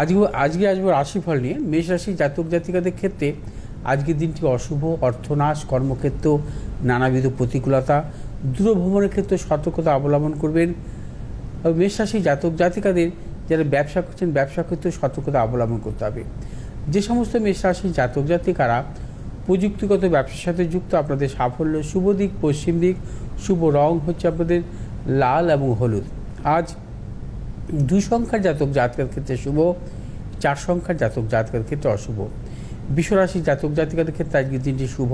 আজকে আজকে আসব রাশিফল নিয়ে। মেষ রাশি জাতক জাতিকাদের ক্ষেত্রে আজকের দিনটি অশুভ, অর্থনাশ, কর্মক্ষেত্র, নানাবিধ প্রতিকূলতা, দূরভ্রমণের ক্ষেত্রে সতর্কতা অবলম্বন করবেন। মেষ রাশি জাতক জাতিকাদের যারা ব্যবসা করছেন ব্যবসা ক্ষেত্রে সতর্কতা অবলম্বন করতে হবে। যে সমস্ত মেষ রাশির জাতক জাতিকারা প্রযুক্তিগত ব্যবসার সাথে যুক্ত, আপনাদের সাফল্য শুভ দিক, পশ্চিম দিক, শুভ রং হচ্ছে আপনাদের লাল এবং হলুদ। আজ দুই সংখ্যার জাতক জাতকের ক্ষেত্রে শুভ, চার সংখ্যার জাতক জাতকের ক্ষেত্রে অশুভ। বিশ্বরাশি জাতক জাতিকাদের ক্ষেত্রে আজকের দিনটি শুভ।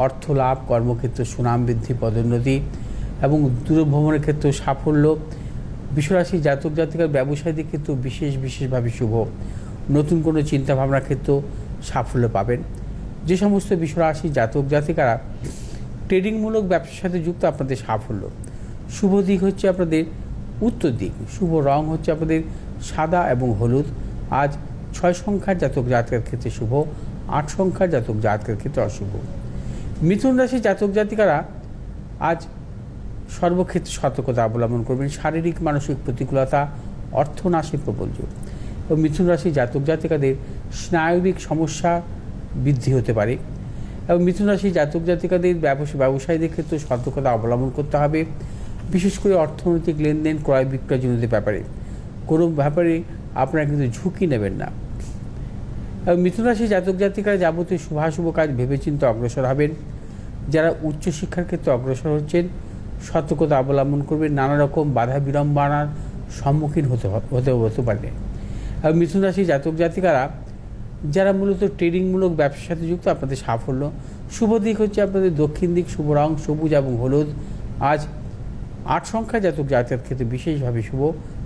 অর্থ লাভ, কর্মক্ষেত্রে সুনাম বৃদ্ধি, পদোন্নতি এবং দূরভ্রমণের ক্ষেত্রে সাফল্য। বিশ্বরাশি জাতক জাতিকার ব্যবসায়ীদের ক্ষেত্রেও বিশেষ বিশেষভাবে শুভ। নতুন কোনো চিন্তাভাবনার ক্ষেত্রেও সাফল্য পাবেন। যে সমস্ত বিশ্বরাশি জাতক জাতিকারা ট্রেডিংমূলক ব্যবসার সাথে যুক্ত, আপনাদের সাফল্য। শুভ দিক হচ্ছে আপনাদের উত্তর দিক। শুভ রং হচ্ছে আপনাদের সাদা এবং হলুদ। আজ ছয় সংখ্যার জাতক জাতকের ক্ষেত্রে শুভ, আট সংখ্যার জাতক জাতকের ক্ষেত্রে অশুভ। মিথুন রাশি জাতক জাতিকারা আজ সর্বক্ষেত্রে সতর্কতা অবলম্বন করবেন। শারীরিক, মানসিক প্রতিকূলতা অর্থনাশের প্রবল যুগ। ও মিথুন রাশি জাতক জাতিকাদের স্নায়বিক সমস্যা বৃদ্ধি হতে পারে। এবং মিথুন রাশি জাতক জাতিকাদের ব্যবসা ব্যবসায়ীদের ক্ষেত্রে সতর্কতা অবলম্বন করতে হবে। বিশেষ করে অর্থনৈতিক লেনদেন, ক্রয় বিক্রয়জনিত ব্যাপারে। কোনো ব্যাপারে আপনারা কিন্তু ঝুঁকি নেবেন না। এবং মিথুন রাশি জাতক জাতিকারা যাবতীয় শুভাশুভ কাজ ভেবেচিন্তে অগ্রসর হবেন। যারা উচ্চশিক্ষার ক্ষেত্রে অগ্রসর হচ্ছেন, সতর্কতা অবলম্বন করবেন, নানা রকম বাধা বিড়ম্বনার সম্মুখীন হতে হতে হতে পারে। এবং মিথুন রাশি জাতক জাতিকারা, যারা মূলত ট্রেডিংমূলক ব্যবসার সাথে যুক্ত, আপনাদের সাফল্য। শুভ দিক হচ্ছে আপনাদের দক্ষিণ দিক, শুভ রং, সবুজ এবং হলুদ। আজ আট সংখ্যা জাতক জাতকের ক্ষেত্রে বিশেষভাবে শুভ,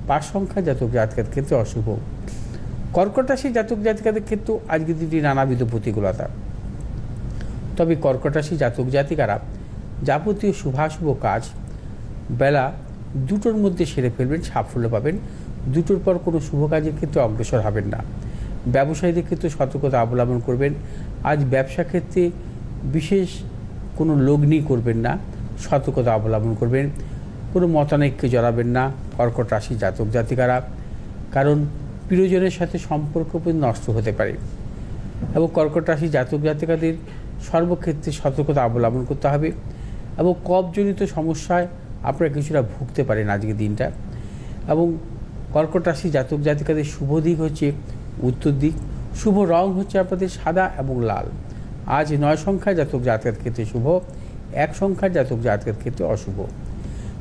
পাঁচ সংখ্যা জাতক জাতকের ক্ষেত্রে অশুভ। কর্কট রাশি জাতক জাতিকাদের ক্ষেত্রেও আজকের দিনটি নানাবিধ প্রতিকূলতা। তবে কর্কট রাশি জাতক জাতিকারা যাবতীয় শুভাশুভ কাজ বেলা দুটোর মধ্যে সেরে ফেলবেন, সাফল্য পাবেন। দুটোর পর কোনো শুভ কাজের ক্ষেত্রে অগ্রসর হবেন না। ব্যবসায়ীদের ক্ষেত্রে সতর্কতা অবলম্বন করবেন। আজ ব্যবসা ক্ষেত্রে বিশেষ কোনো লগ্নি করবেন না। সতর্কতা অবলম্বন করবেন। কোনো মতানৈক্যে জড়াবেন না, কর্কট রাশি জাতক জাতিকারা, কারণ প্রিয়জনের সাথে সম্পর্ক নষ্ট হতে পারে। এবং কর্কট রাশি জাতক জাতিকাদের সর্বক্ষেত্রে সতর্কতা অবলম্বন করতে হবে এবং কফজনিত সমস্যায় আপনারা কিছুটা ভুগতে পারেন আজকের দিনটা। এবং কর্কট রাশি জাতক জাতিকাদের শুভ দিক হচ্ছে উত্তর দিক। শুভ রং হচ্ছে আপনাদের সাদা এবং লাল। আজ নয় সংখ্যার জাতক জাতকের ক্ষেত্রে শুভ, এক সংখ্যার জাতক জাতকের ক্ষেত্রে অশুভ।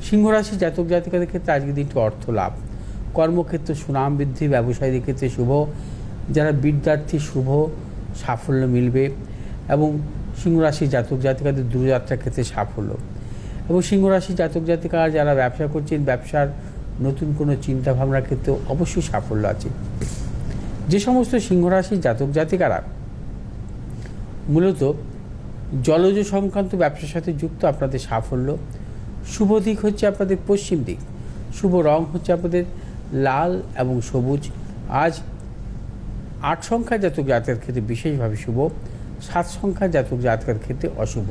সিংহ রাশি জাতক জাতিকাদের ক্ষেত্রে আজকের দিনটি অর্থ লাভ। কর্মক্ষেত্রে সুনাম বৃদ্ধি, ব্যবসায়ীদের ক্ষেত্রে শুভ, যারা বিদ্যার্থী শুভ, সাফল্য মিলবে এবং সিংহরাশি জাতক জাতিকাদের দূরযাত্রার ক্ষেত্রে সাফল্য। এবং সিংহরাশি জাতক জাতিকারা যারা ব্যবসা করছেন, ব্যবসার নতুন কোনো চিন্তা ভাবনার ক্ষেত্রেও অবশ্যই সাফল্য আছে। যে সমস্ত সিংহরাশি জাতক জাতিকারা মূলত জলজ সংক্রান্ত ব্যবসার সাথে যুক্ত, আপনাদের সাফল্য শুভ দিক হচ্ছে আপনাদের পশ্চিম দিক, শুভ রং হচ্ছে আপনাদের লাল এবং সবুজ। আজ আট সংখ্যা জাতক জাতকের ক্ষেত্রে বিশেষভাবে শুভ, সাত সংখ্যা জাতক জাতকের ক্ষেত্রে অশুভ।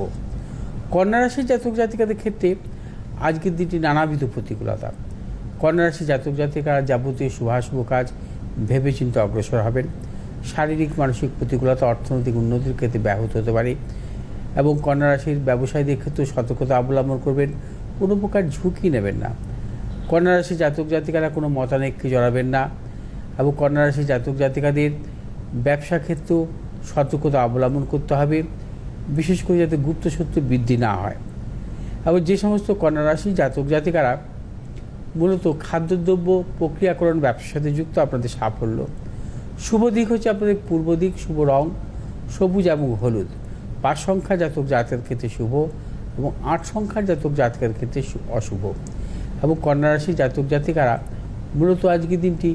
কন্যা রাশির জাতক জাতিকাদের ক্ষেত্রে আজকের দিনটি নানাবিধ প্রতিকূলতা। কন্যা রাশি জাতক জাতিকারা যাবতীয় শুভাশুভ কাজ ভেবেচিন্তে অগ্রসর হবেন। শারীরিক, মানসিক প্রতিকূলতা, অর্থনৈতিক উন্নতির ক্ষেত্রে ব্যাহত হতে পারে এবং কন্যা রাশির ব্যবসায়ীদের ক্ষেত্রে সতর্কতা অবলম্বন করবেন। কোনো প্রকার ঝুঁকি নেবেন না। কন্যা রাশি জাতক জাতিকারা কোনো মতানৈক্যে জড়াবেন না এবং কন্যা রাশি জাতক জাতিকাদের ব্যবসা ক্ষেত্রেও সতর্কতা অবলম্বন করতে হবে, বিশেষ করে যাতে গুপ্ত সত্য বৃদ্ধি না হয়। এবং যে সমস্ত কন্যা রাশি জাতক জাতিকারা মূলত খাদ্যদ্রব্য প্রক্রিয়াকরণ ব্যবসার সাথে যুক্ত, আপনাদের সাফল্য। শুভ দিক হচ্ছে আপনাদের পূর্ব দিক, শুভ রং, সবুজ এবং হলুদ। পাঁচ সংখ্যা জাতক জাতকের ক্ষেত্রে শুভ এবং আট সংখ্যার জাতক জাতকের ক্ষেত্রে অশুভ। এবং কন্যা রাশি জাতক জাতিকারা মূলত আজকের দিনটি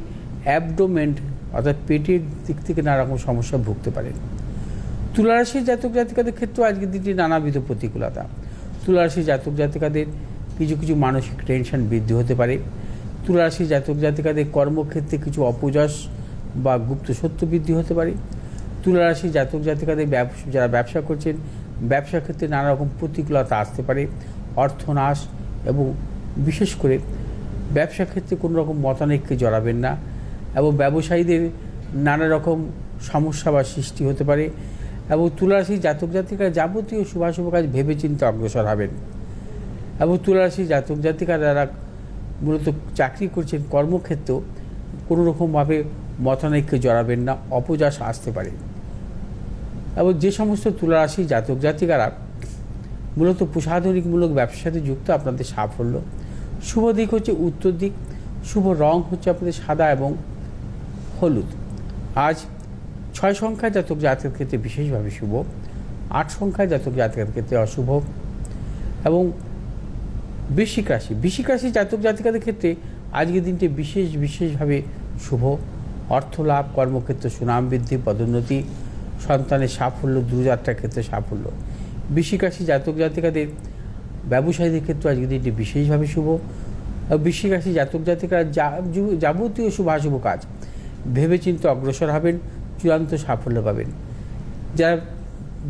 অ্যাবডোমেন্ট অর্থাৎ পেটের দিক থেকে নানা রকম সমস্যা ভুগতে পারেন তুলারাশির জাতক জাতিকাদের ক্ষেত্রেও আজকের দিনটি নানাবিধ প্রতিকূলতা। তুলারাশির জাতক জাতিকাদের কিছু কিছু মানসিক টেনশন বৃদ্ধি হতে পারে। তুলারাশির জাতক জাতিকাদের কর্মক্ষেত্রে কিছু অপযশ বা গুপ্ত সত্য বৃদ্ধি হতে পারে। তুলারাশির জাতক জাতিকাদের ব্যবসা, যারা ব্যবসা করছেন ব্যবসা ক্ষেত্রে নানা রকম প্রতিকূলতা আসতে পারে, অর্থনাশ এবং বিশেষ করে ব্যবসা ক্ষেত্রে কোনো রকম মতানৈক্যে জড়াবেন না এবং ব্যবসায়ীদের নানা রকম সমস্যা বা সৃষ্টি হতে পারে এবং তুলারাশি জাতক জাতিকারা যাবতীয় শুভাশুভ কাজ ভেবেচিন্তে অগ্রসর হবেন। এবং তুলারাশি জাতক জাতিকারা যারা মূলত চাকরি করছেন কর্মক্ষেত্রেও কোনো রকমভাবে মতানৈক্যে জড়াবেন না অপযাস আসতে পারে। এবং যে সমস্ত তুলারাশি জাতক জাতিকারা মূলত প্রসাধনিকমূলক ব্যবসার সাথে যুক্ত, আপনাদের সাফল্য। শুভ দিক হচ্ছে উত্তর দিক, শুভ রং হচ্ছে আপনাদের সাদা এবং হলুদ। আজ ছয় সংখ্যায় জাতক জাতকের ক্ষেত্রে বিশেষভাবে শুভ, আট সংখ্যায় জাতক জাতকের ক্ষেত্রে অশুভ এবং বৃশ্চিক রাশি। বৃশ্চিক রাশি জাতক জাতিকাদের ক্ষেত্রে আজকের দিনটি বিশেষ বিশেষভাবে শুভ। অর্থ লাভ কর্মক্ষেত্র সুনাম বৃদ্ধি, পদোন্নতি সন্তানের সাফল্য, দূরযাত্রার ক্ষেত্রে সাফল্য। বৃশ্চিক জাতক জাতিকাদের, ব্যবসায়ীদের ক্ষেত্রে আজকের দিনটি বিশেষভাবে শুভ। রাশি জাতক জাতিকারা যাবতীয় শুভাশুভ কাজ, ভেবেচিন্তে অগ্রসর হবেন, চূড়ান্ত সাফল্য পাবেন। যারা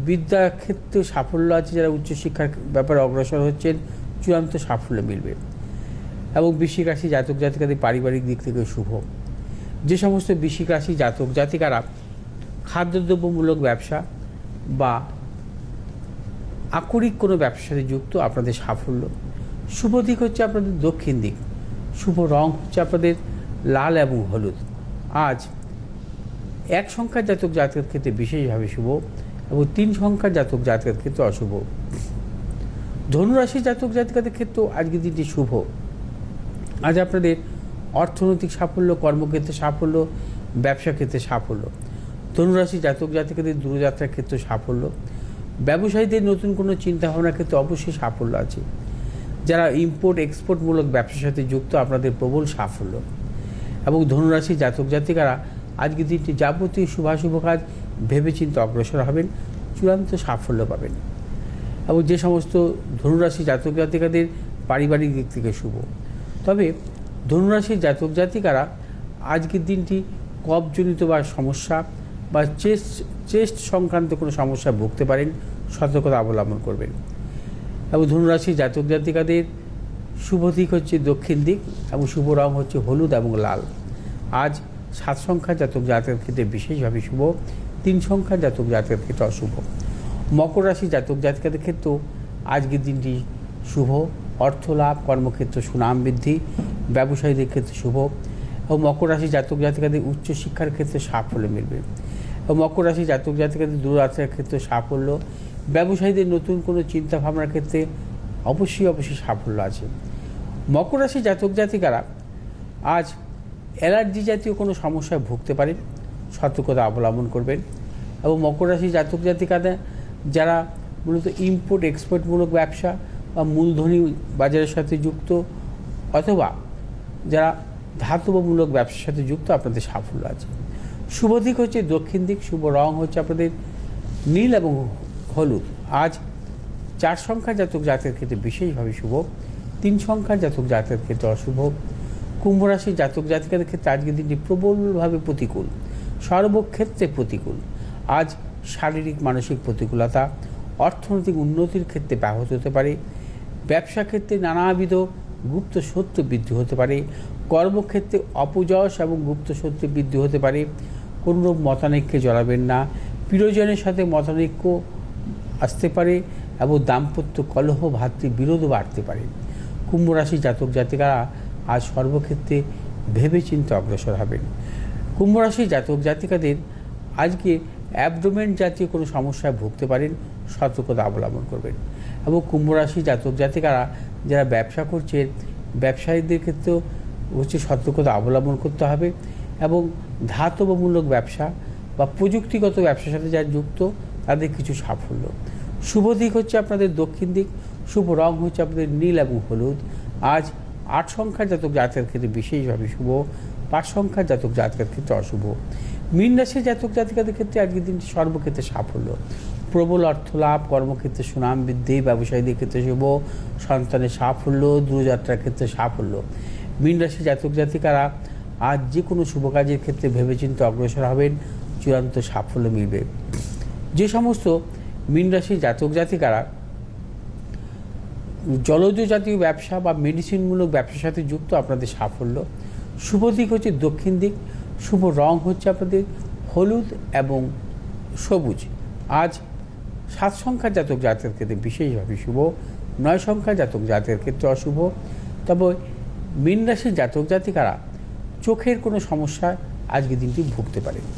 বিদ্যা ক্ষেত্রে সাফল্য আছে, যারা উচ্চশিক্ষার ব্যাপারে অগ্রসর হচ্ছেন, চূড়ান্ত সাফল্য মিলবে। এবং বৃশ্চিক রাশি জাতক জাতিকাদের পারিবারিক দিক থেকে শুভ। যে সমস্ত বৃশ্চিক জাতক জাতিকারা খাদ্যদ্রব্যমূলক ব্যবসা বা আকরিক কোনো ব্যবসার সাথে যুক্ত আপনাদের সাফল্য। শুভ দিক হচ্ছে আপনাদের দক্ষিণ দিক। শুভ রং হচ্ছে আপনাদের লাল এবং হলুদ। আজ এক সংখ্যার জাতক জাতকের ক্ষেত্রে বিশেষভাবে শুভ এবং তিন সংখ্যার জাতক জাতকের ক্ষেত্রে অশুভ। ধনুরাশি জাতক জাতিকাদের ক্ষেত্রেও আজকের দিনটি শুভ। আজ আপনাদের অর্থনৈতিক সাফল্য, কর্মক্ষেত্রে সাফল্য, ব্যবসা ক্ষেত্রে সাফল্য। ধনুরাশি জাতক জাতিকাদের দূরযাত্রার ক্ষেত্রে সাফল্য। ব্যবসায়ীদের নতুন কোনো চিন্তাভাবনার ক্ষেত্রে অবশ্যই সাফল্য আছে। যারা ইম্পোর্ট এক্সপোর্টমূলক ব্যবসার সাথে যুক্ত, আপনাদের প্রবল সাফল্য। এবং ধনুরাশি জাতক জাতিকারা আজকের দিনটি যাবতীয় শুভাশুভ কাজ ভেবেচিন্তে অগ্রসর হবেন, চূড়ান্ত সাফল্য পাবেন। এবং যে সমস্ত ধনুরাশি জাতক জাতিকাদের পারিবারিক দিক থেকে শুভ। তবে ধনুরাশির জাতক জাতিকারা আজকের দিনটি কফজনিত বা সমস্যা বা চেস্ট চেস্ট সংক্রান্ত কোনো সমস্যা ভুগতে পারেন, সতর্কতা অবলম্বন করবেন। এবং ধনুরাশি জাতক জাতিকাদের শুভ দিক হচ্ছে দক্ষিণ দিক এবং শুভ রং হচ্ছে হলুদ এবং লাল। আজ সাত সংখ্যা জাতক জাতকের ক্ষেত্রে বিশেষভাবে শুভ, তিন সংখ্যা জাতক জাতকের ক্ষেত্রে অশুভ। মকর রাশি জাতক জাতিকাদের ক্ষেত্রেও আজকের দিনটি শুভ অর্থ লাভ কর্মক্ষেত্র সুনাম বৃদ্ধি, ব্যবসায়ীদের ক্ষেত্রে শুভ এবং মকর রাশি জাতক জাতিকাদের উচ্চশিক্ষার ক্ষেত্রে সাফল্য মিলবে। মকর রাশি জাতক জাতিকাদের দূরযাত্রার ক্ষেত্রে সাফল্য। ব্যবসায়ীদের নতুন কোনো চিন্তা ভাবনার ক্ষেত্রে অবশ্যই অবশ্যই সাফল্য আছে। মকর রাশি জাতক জাতিকারা আজ অ্যালার্জি জাতীয় কোনো সমস্যায় ভুগতে পারেন, সতর্কতা অবলম্বন করবেন এবং মকর রাশি জাতক জাতিকারা যারা মূলত ইম্পোর্ট এক্সপোর্টমূলক ব্যবসা বা মূলধনী বাজারের সাথে যুক্ত অথবা যারা ধাতবমূলক ব্যবসার সাথে যুক্ত, আপনাদের সাফল্য আছে। শুভ দিক হচ্ছে দক্ষিণ দিক, শুভ রং হচ্ছে আপনাদের নীল এবং হলুদ। আজ চার সংখ্যার জাতক জাতকের ক্ষেত্রে বিশেষভাবে শুভ, তিন সংখ্যার জাতক জাতকের ক্ষেত্রে অশুভ। কুম্ভ রাশির জাতক জাতিকাদের ক্ষেত্রে আজকের দিনটি প্রবলভাবে প্রতিকূল, সর্বক্ষেত্রে প্রতিকূল। আজ শারীরিক, মানসিক প্রতিকূলতা, অর্থনৈতিক উন্নতির ক্ষেত্রে ব্যাহত হতে পারে। ব্যবসা ক্ষেত্রে নানাবিধ গুপ্ত সত্য বৃদ্ধি হতে পারে। কর্মক্ষেত্রে অপযশ এবং গুপ্ত সত্য বৃদ্ধি হতে পারে। কোনো রূপ মতানৈক্যে জড়াবেন না। প্রিয়জনের সাথে মতানৈক্য আসতে পারে এবং দাম্পত্য কলহ, ভাতৃ বিরোধও বাড়তে পারে। কুম্ভ রাশি জাতক জাতিকারা আজ সর্বক্ষেত্রে ভেবেচিন্তে অগ্রসর হবেন। কুম্ভ রাশি জাতক জাতিকাদের আজকে অ্যাবডোমেন জাতীয় কোনো সমস্যায় ভুগতে পারেন, সতর্কতা অবলম্বন করবেন। এবং কুম্ভ রাশি জাতক জাতিকারা যারা ব্যবসা করছেন, ব্যবসায়ীদের ক্ষেত্রেও হচ্ছে সতর্কতা অবলম্বন করতে হবে। এবং ধাতবমূলক ব্যবসা বা প্রযুক্তিগত ব্যবসার সাথে যারা যুক্ত, তাদের কিছু সাফল্য। শুভ দিক হচ্ছে আপনাদের দক্ষিণ দিক, শুভ রং হচ্ছে আপনাদের নীল এবং হলুদ। আজ আট সংখ্যার জাতক জাতকের ক্ষেত্রে বিশেষভাবে শুভ, পাঁচ সংখ্যার জাতক জাতকের ক্ষেত্রে অশুভ। মীন রাশির জাতক জাতিকাদের ক্ষেত্রে আজকের দিনটি সর্বক্ষেত্রে সাফল্য। প্রবল অর্থ লাভ কর্মক্ষেত্রে সুনাম বৃদ্ধি, ব্যবসায়ীদের ক্ষেত্রে শুভ, সন্তানের সাফল্য, দূরযাত্রার ক্ষেত্রে সাফল্য। মীন রাশির জাতক জাতিকারা আজ যে কোনো শুভ কাজের ক্ষেত্রে ভেবেচিন্তে অগ্রসর হবেন, চূড়ান্ত সাফল্য মিলবে। যে সমস্ত মীন রাশির জাতক জাতিকারা জলজ জাতীয় ব্যবসা বা মেডিসিনমূলক ব্যবসার সাথে যুক্ত আপনাদের সাফল্য, শুভ দিক হচ্ছে দক্ষিণ দিক, শুভ রং হচ্ছে আপনাদের হলুদ এবং সবুজ। আজ সাত সংখ্যার জাতক জাতের ক্ষেত্রে বিশেষভাবে শুভ, নয় সংখ্যার জাতক জাতের ক্ষেত্রে অশুভ। তবে মীন রাশির জাতক জাতিকারা চোখের কোনো সমস্যায় আজকে দিনটি ভুগতে পারে